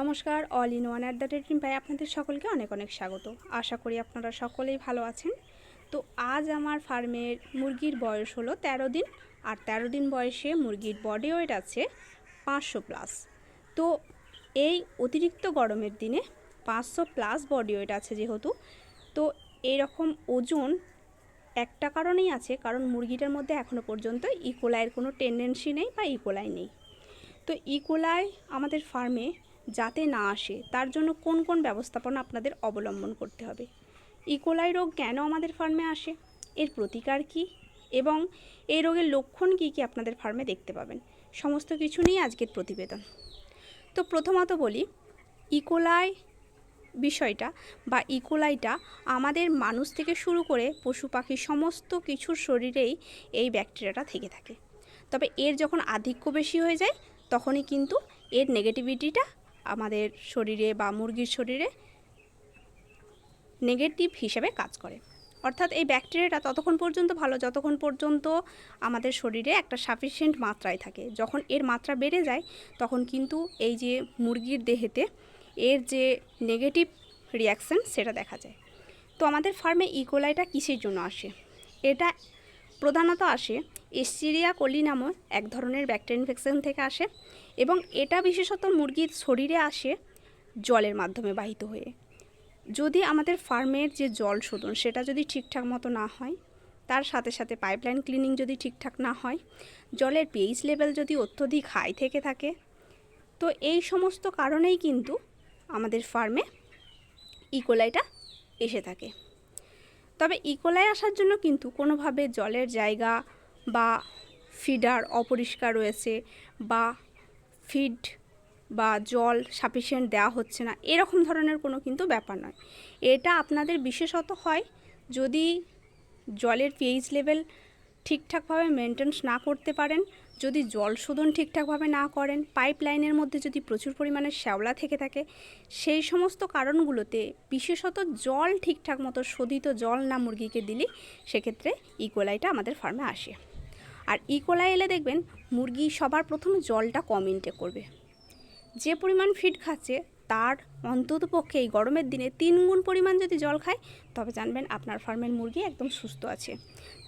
নমস্কার all in one at the rate পাই আপনাদের সকলকে অনেক অনেক স্বাগত। আশা করি আপনারা সকলেই ভালো আছেন। তো আজ আমার ফার্মের মুরগির বয়স হলো তেরো দিন, আর তেরো দিন বয়সে মুরগির বডি ওয়েট আছে পাঁচশো প্লাস তো এই অতিরিক্ত গরমের দিনে পাঁচশো প্লাস বডি ওয়েট আছে যেহেতু, তো এরকম ওজন একটা কারণেই আছে, কারণ মুরগিটার মধ্যে এখনও পর্যন্ত ইকোলাইয়ের কোনো টেন্ডেন্সি নেই বা ইকোলাই নেই। তো ইকোলাই আমাদের ফার্মে যাতে না আসে, তার জন্য কোন কোন ব্যবস্থাপনা আপনাদের অবলম্বন করতে হবে? ইকোলাই রোগ কেন আমাদের ফার্মে আসে? এর প্রতিকার কি? এবং এই রোগের লক্ষণ কী কী আপনাদের ফার্মে দেখতে পাবেন? সমস্ত কিছু নিয়ে আজকের প্রতিবেদন। তো প্রথমত বলি ইকোলাই বিষয়টা বা ইকোলাইটা আমাদের মানুষ থেকে শুরু করে পশু পাখি সমস্ত কিছুর শরীরেই এই ব্যাকটেরিয়াটা থেকে থাকে। তবে এর যখন আধিক্য বেশি হয়ে যায়, তখনই কিন্তু এর নেগেটিভিটিটা আমাদের শরীরে বা মুরগির শরীরে নেগেটিভ হিসেবে কাজ করে। অর্থাৎ এই ব্যাকটেরিয়াটা ততক্ষণ পর্যন্ত ভালো, যতক্ষণ পর্যন্ত আমাদের শরীরে একটা সাফিসিয়েন্ট মাত্রায় থাকে। যখন এর মাত্রা বেড়ে যায়, তখন কিন্তু এই যে মুরগির দেহেতে এর যে নেগেটিভ রিয়াকশান সেটা দেখা যায়। তো আমাদের ফার্মে ইকোলাইটা কিসের জন্য আসে? এটা প্রধানত আসে এসিরিয়া কোলি নামক এক ধরনের ব্যাকটেরিয়া ইনফেকশন থেকে আসে এবং এটা বিশেষত মুরগির শরীরে আসে জলের মাধ্যমে বাহিত হয়ে। যদি আমাদের ফার্মের যে জল শোধন সেটা যদি ঠিকঠাক মতো না হয়, তার সাথে সাথে পাইপলাইন ক্লিনিং যদি ঠিকঠাক না হয়, জলের পিএইচ লেভেল যদি অত্যধিক হাই থেকে থাকে, তো এই সমস্ত কারণেই কিন্তু আমাদের ফার্মে ইকোলাইটা এসে থাকে। তবে ইকোলাই আসার জন্য কিন্তু কোনোভাবে জলের জায়গা বা ফিডার অপরিষ্কার রয়েছে বা ফিড বা জল সাফিসিয়েন্ট দেওয়া হচ্ছে না, এরকম ধরনের কোনো কিন্তু ব্যাপার নয়। এটা আপনাদের বিশেষত হয় যদি জলের পিএইচ লেভেল ঠিকঠাকভাবে মেনটেন্স না করতে পারেন যদি জল শোধন ঠিকঠাকভাবে না করেন পাইপ লাইনের মধ্যে যদি প্রচুর পরিমাণে শ্যাওলা থেকে থাকে, সেই সমস্ত কারণগুলোতে বিশেষত জল ঠিকঠাক মতো শোধিত জল না মুরগিকে দিলে সেক্ষেত্রে ইকোলাইটা আমাদের ফার্মে আসে। আর ইকোলাই এলে দেখবেন, মুরগি সবার প্রথম জলটা কম ইনটেক করবে। যে পরিমাণ ফিড খাচ্ছে তার অন্তত পক্ষে এই গরমের দিনে তিন গুণ পরিমাণ যদি জল খায়, তবে জানবেন আপনার ফার্মের মুরগি একদম সুস্থ আছে।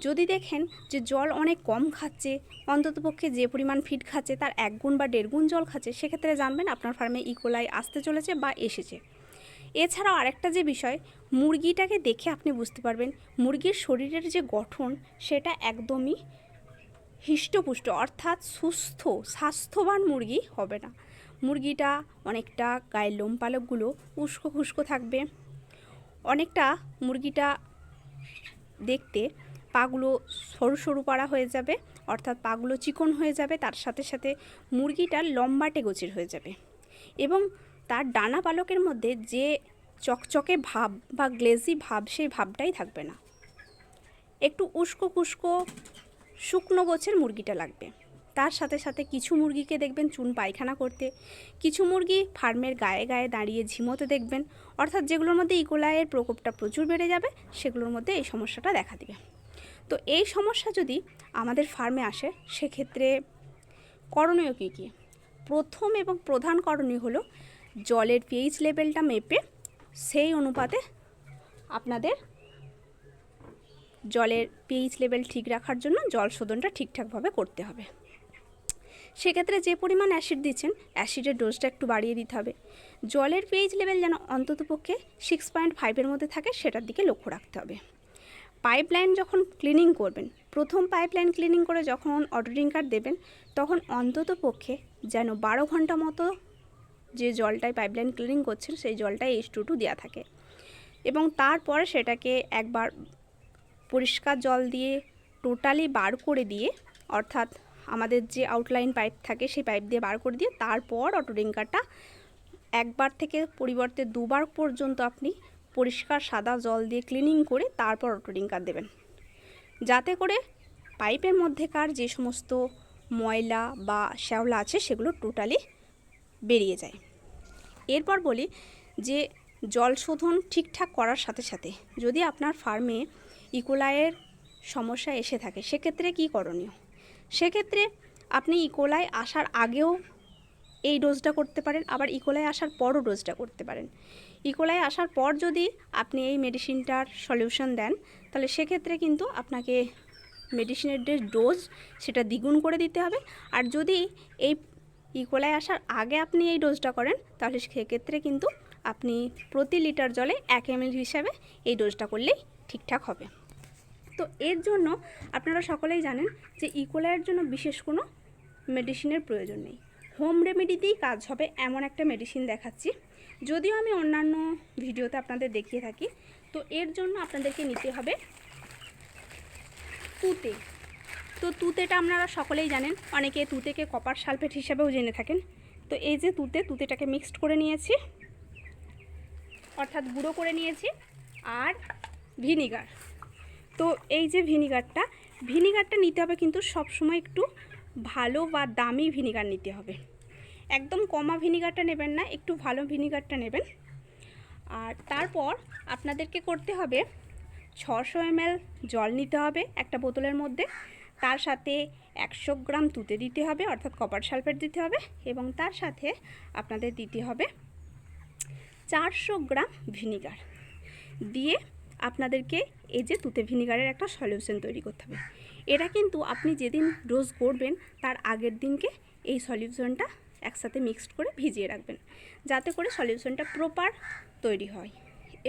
যদি দেখেন যে জল অনেক কম খাচ্ছে অন্তত পক্ষে যে পরিমাণ ফিড খাচ্ছে তার এক গুণ বা দেড় গুণ জল খাচ্ছে, সেক্ষেত্রে জানবেন আপনার ফার্মে ইকোলাই আসতে চলেছে বা এসেছে। এছাড়াও আরেকটা যে বিষয়, মুরগিটাকে দেখে আপনি বুঝতে পারবেন, মুরগির শরীরের যে গঠন সেটা একদমই হৃষ্টপুষ্ট, অর্থাৎ সুস্থ, স্বাস্থ্যবান মুরগি হবে না। মুরগিটা অনেকটা গায়ের লোম পালকগুলো উস্কো খুস্কো থাকবে। অনেকটা মুরগিটা দেখতে পাগুলো সরু সরু পাড়া হয়ে যাবে, অর্থাৎ পাগুলো চিকন হয়ে যাবে, তার সাথে সাথে মুরগিটা লম্বাটে গোচির হয়ে যাবে। এবং তার ডানা পালকের মধ্যে যে চকচকে ভাব বা গ্লেজি ভাব, সেই ভাবটাই থাকবে না। একটু উস্কো কুস্কো শুকনো গোছের মুরগিটা লাগবে। তার সাথে সাথে কিছু মুরগিকে দেখবেন চুন পায়খানা করতে, কিছু মুরগি ফার্মের গায়ে গায়ে দাঁড়িয়ে ঝিমোতে দেখবেন, অর্থাৎ যেগুলোর মধ্যে ইকোলাইয়ের প্রকোপটা প্রচুর বেড়ে যাবে, সেগুলোর মধ্যে এই সমস্যাটা দেখা দিবে। তো এই সমস্যা যদি আমাদের ফার্মে আসে, সেক্ষেত্রে করণীয় কী কী? প্রথম এবং প্রধান করণীয় হলো জলের পিএইচ লেভেলটা মেপে সেই অনুপাতে আপনাদের জলের পিএইচ লেভেল ঠিক রাখার জন্য জল শোধনটা ঠিকঠাকভাবে করতে হবে। সেক্ষেত্রে যে পরিমাণ অ্যাসিড দিচ্ছেন, অ্যাসিডের ডোজটা একটু বাড়িয়ে দিতে হবে। জলের পিএইচ লেভেল যেন অন্ততপক্ষে সিক্স পয়েন্ট ফাইভের মধ্যে থাকে, সেটার দিকে লক্ষ্য রাখতে হবে। পাইপলাইন যখন ক্লিনিং করবেন, প্রথম পাইপ লাইন ক্লিনিং করে যখন অটো ড্রিঙ্কার দেবেন, তখন অন্তত পক্ষে যেন বারো ঘণ্টা মতো যে জলটায় পাইপ লাইন ক্লিনিং করছেন, সেই জলটায় এইচ টু টু দেওয়া থাকে। এবং তারপরে সেটাকে একবার পরিষ্কার জল দিয়ে টোটালি বার করে দিয়ে, অর্থাৎ আমাদের যে আউটলাইন পাইপ থাকে, সেই পাইপ দিয়ে বার করে দিয়ে তারপর অটো ড্রিঙ্কারটা একবার থেকে পরিবর্তে দুবার পর্যন্ত আপনি পরিষ্কার সাদা জল দিয়ে ক্লিনিং করে তারপর অটো ড্রিঙ্কার দেবেন। যাতে করে পাইপের মধ্যেকার যে সমস্ত ময়লা বা শ্যাওলা আছে, সেগুলো টোটালি বেরিয়ে যায়। এরপর বলি যে জল শোধন ঠিকঠাক করার সাথে সাথে যদি আপনার ফার্মে ইকোলাইয়ের সমস্যা এসে থাকে, সেক্ষেত্রে কী করণীয়? সেক্ষেত্রে আপনি ইকোলাই আসার আগেও এই ডোজটা করতে পারেন, আবার ইকোলাই আসার পরও ডোজটা করতে পারেন। ইকোলাই আসার পর যদি আপনি এই মেডিসিনটার সলিউশন দেন, তাহলে সেক্ষেত্রে কিন্তু আপনাকে মেডিসিনের যে ডোজ, সেটা দ্বিগুণ করে দিতে হবে। আর যদি এই ইকোলাই আসার আগে আপনি এই ডোজটা করেন, তাহলে সেক্ষেত্রে কিন্তু আপনি প্রতি লিটার জলে এক এম হিসাবে এই ডোজটা করলেই ঠিকঠাক হবে। তো এর জন্য আপনারা সকলেই জানেন যে ইকোলাইয়ের জন্য বিশেষ কোনো মেডিসিনের প্রয়োজন নেই। হোম রেমেডিতেই কাজ হবে এমন একটা মেডিসিন দেখাচ্ছি। যদিও আমি অন্যান্য ভিডিওতে আপনাদের দেখিয়ে থাকি, তো এর জন্য আপনাদেরকে নিতে হবে তুতে। তো তুতেটা আপনারা সকলেই জানেন, অনেকে তুতেকে কপার সালফেট হিসাবেও জেনে থাকেন। তো এই যে তুতে, তুতেটাকে মিক্সড করে নিয়েছি, অর্থাৎ গুঁড়ো করে নিয়েছি, আর ভিনিগার তো এই যে ভিনিগারটা ভিনিগারটা নিতে হবে কিন্তু সব সময় একটু ভালো বা দামি ভিনিগার নিতে হবে। একদম কমা ভিনিগারটা নেবেন না, একটু ভালো ভিনিগারটা নেবেন। আর তারপর আপনাদেরকে করতে হবে ছশো এমএল জল নিতে হবে একটা বোতলের মধ্যে। তার সাথে একশো গ্রাম তুতে দিতে হবে, অর্থাৎ কপার সালফেট দিতে হবে এবং তার সাথে আপনাদের দিতে হবে চারশো গ্রাম ভিনিগার। দিয়ে আপনাদেরকে এই যে তুতে ভিনিগারের একটা সলিউশন তৈরি করতে হবে। এটা কিন্তু আপনি যেদিন ডোজ করবেন তার আগের দিনকে এই সলিউশনটা একসাথে মিক্সড করে ভিজিয়ে রাখবেন। যাতে করে সলিউশনটা প্রপার তৈরি হয়।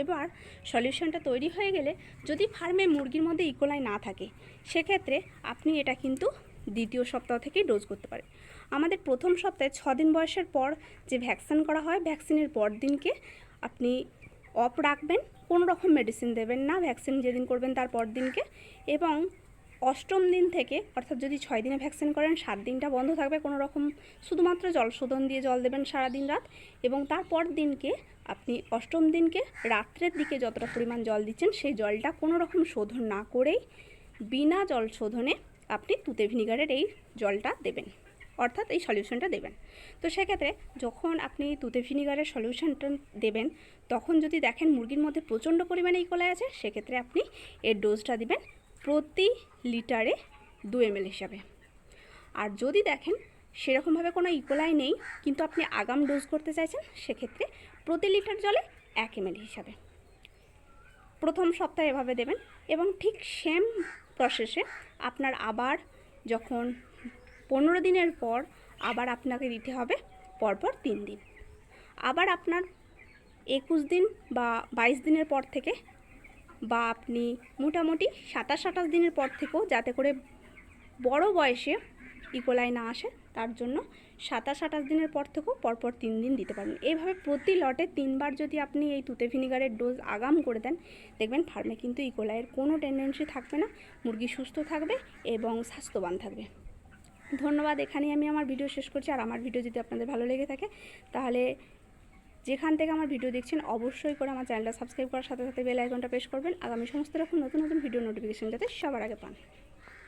এবার সলিউশনটা তৈরি হয়ে গেলে যদি ফার্মে মুরগির মধ্যে ইকোলাই না থাকে, সেক্ষেত্রে আপনি এটা কিন্তু দ্বিতীয় সপ্তাহ থেকেই ডোজ করতে পারেন। আমাদের প্রথম সপ্তাহে ছ দিন বয়সের পর যে ভ্যাকসিন করা হয় ভ্যাকসিনের পর দিনকে আপনি অফ রাখবেন। কোনো রকম মেডিসিন দেবেন না ভ্যাকসিন যেদিন করবেন তার পর দিনকে। এবং অষ্টম দিন থেকে, অর্থাৎ যদি ছয় দিনে ভ্যাকসিন করেন, সাত দিনটা বন্ধ থাকবে কোনো রকম, শুধুমাত্র জল শোধন দিয়ে জল দেবেন সারাদিন রাত। এবং তারপর দিনকে আপনি অষ্টম দিনকে রাত্রের দিকে যতটা পরিমাণ জল দিচ্ছেন, সেই জলটা কোনো রকম শোধন না করেই বিনা জল শোধনে আপনি তুতে ভিনিগারের এই জলটা দেবেন। অর্থাৎ এই সলিউশনটা দেবেন। তো সেক্ষেত্রে যখন আপনি তুতে ভিনিগারের সলিউশনটা দেবেন, তখন যদি দেখেন মুরগির মধ্যে প্রচণ্ড পরিমাণে ইকোলাই আছে, সেক্ষেত্রে আপনি এর ডোজটা দিবেন প্রতি লিটারে দু এম হিসাবে। আর যদি দেখেন সেরকমভাবে কোনো ইকোলাই নেই, কিন্তু আপনি আগাম ডোজ করতে চাইছেন, সেক্ষেত্রে প্রতি লিটার জলে এক এম হিসাবে। প্রথম সপ্তাহে এভাবে দেবেন এবং ঠিক সেম প্রসেসে আপনার আবার যখন পনেরো দিনের পর আবার আপনাকে দিতে হবে, পরপর তিন দিন। আবার আপনার একুশ দিন বা বাইশ দিনের পর থেকে বা আপনি মোটামুটি সাতাশ আঠাশ দিনের পর থেকেও যাতে করে বড় বয়সে ইকোলাই না আসে, তার জন্য সাতাশ আঠাশ দিনের পর থেকেও পরপর তিন দিন দিতে পারবেন এইভাবে প্রতি লটে তিনবার যদি আপনি এই তুতে ভিনিগারের ডোজ আগাম করে দেন, দেখবেন ফার্মে কিন্তু ইকোলাইয়ের কোনো টেন্ডেন্সি থাকবে না, মুরগি সুস্থ থাকবে এবং স্বাস্থ্যবান থাকবে। ধন্যবাদ, এখানেই আমি আমার ভিডিও শেষ করছি। আর আমার ভিডিও যদি আপনাদের ভালো লেগে থাকে, তাহলে যেখান থেকে আমার ভিডিও দেখছেন, অবশ্যই করে আমার চ্যানেলটা সাবস্ক্রাইব করার সাথে সাথে বেল আইকনটা প্রেস করবেন। আগামী সমস্ত রকম নতুন নতুন ভিডিও নোটিফিকেশন যাতে সবার আগে পান।